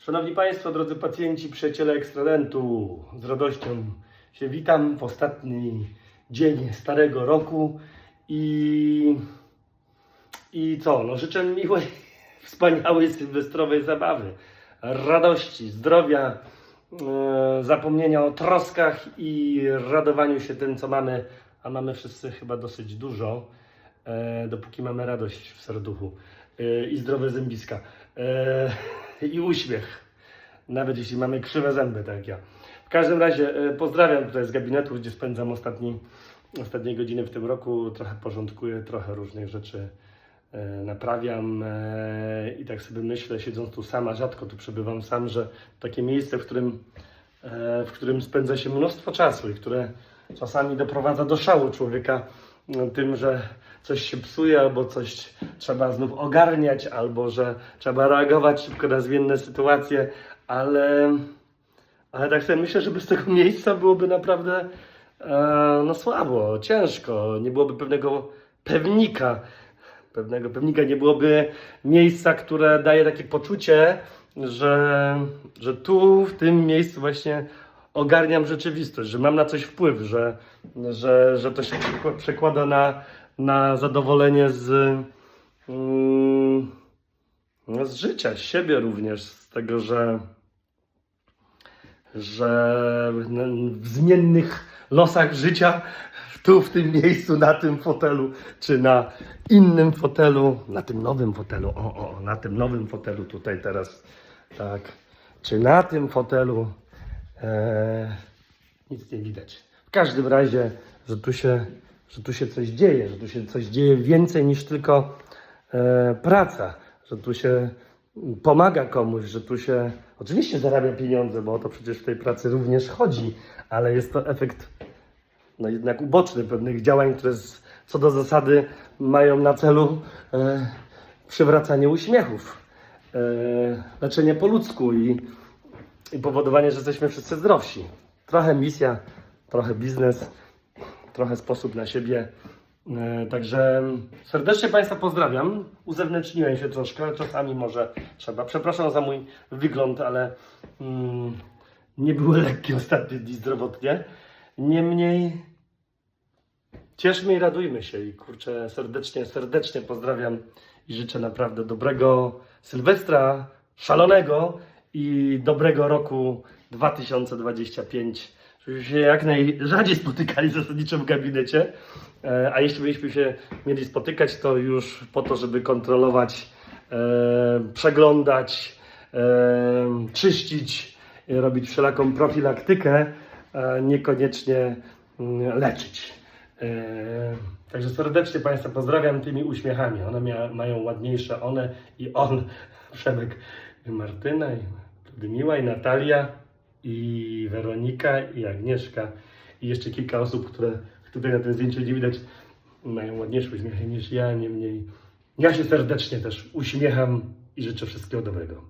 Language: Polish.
Szanowni Państwo, drodzy pacjenci, przyjaciele ekstradentu, z radością się witam w ostatni dzień starego roku i, i co, no życzę miłej, wspaniałej sylwestrowej zabawy, radości, zdrowia, e, zapomnienia o troskach i radowaniu się tym, co mamy, a mamy wszyscy chyba dosyć dużo, e, dopóki mamy radość w serduchu e, i zdrowe zębiska. E, i uśmiech, nawet jeśli mamy krzywe zęby, tak jak ja. W każdym razie e, pozdrawiam tutaj z gabinetu, gdzie spędzam ostatni, ostatnie godziny w tym roku, trochę porządkuję, trochę różnych rzeczy e, naprawiam e, i tak sobie myślę, siedząc tu sama, rzadko tu przebywam sam, że takie miejsce, w którym, w którym spędza się mnóstwo czasu i które czasami doprowadza do szału człowieka tym, że coś się psuje, albo coś trzeba znów ogarniać, albo że trzeba reagować szybko na zmienne sytuacje, ale, ale tak sobie myślę, że bez tego miejsca byłoby naprawdę e, no słabo, ciężko, nie byłoby pewnego pewnika, pewnego pewnika, nie byłoby miejsca, które daje takie poczucie, że, że tu, w tym miejscu właśnie ogarniam rzeczywistość, że mam na coś wpływ, że, że, że to się przekła- przekłada na, na zadowolenie z, mm, no z życia, z siebie również, z tego, że, że w zmiennych losach życia tu, w tym miejscu, na tym fotelu, czy na innym fotelu, na tym nowym fotelu, o, o, na tym nowym fotelu tutaj teraz, tak, czy na tym fotelu, e, nic nie widać. W każdym razie, że tu się, że tu się coś dzieje, że tu się coś dzieje więcej niż tylko e, praca, że tu się pomaga komuś, że tu się oczywiście zarabia pieniądze, bo o to przecież w tej pracy również chodzi, ale jest to efekt no jednak uboczny pewnych działań, które z, co do zasady mają na celu e, przywracanie uśmiechów, e, leczenie po ludzku i, i powodowanie, że jesteśmy wszyscy zdrowsi. Trochę misja, trochę biznes, trochę sposób na siebie. E, Także serdecznie Państwa pozdrawiam. Uzewnętrzniłem się troszkę, czasami może trzeba. Przepraszam za mój wygląd, ale mm, nie były lekkie ostatnie dni zdrowotnie. Niemniej cieszmy i radujmy się i kurczę serdecznie, serdecznie pozdrawiam i życzę naprawdę dobrego Sylwestra, szalonego i dobrego roku 2025. Żebyśmy się jak najrzadziej spotykali zasadniczo w gabinecie, E, a jeśli byśmy się mieli spotykać, to już po to, żeby kontrolować, e, przeglądać, e, czyścić, robić wszelaką profilaktykę, niekoniecznie mm, leczyć. Także serdecznie Państwa pozdrawiam tymi uśmiechami. One mia, mają ładniejsze, one i on, Przemek, Martyna, i Ludmiła, i Natalia, i Weronika, i Agnieszka, i jeszcze kilka osób, które tutaj na tym zdjęciu nie widać, mają ładniejsze uśmiechy niż ja, niemniej ja się serdecznie też uśmiecham i życzę wszystkiego dobrego.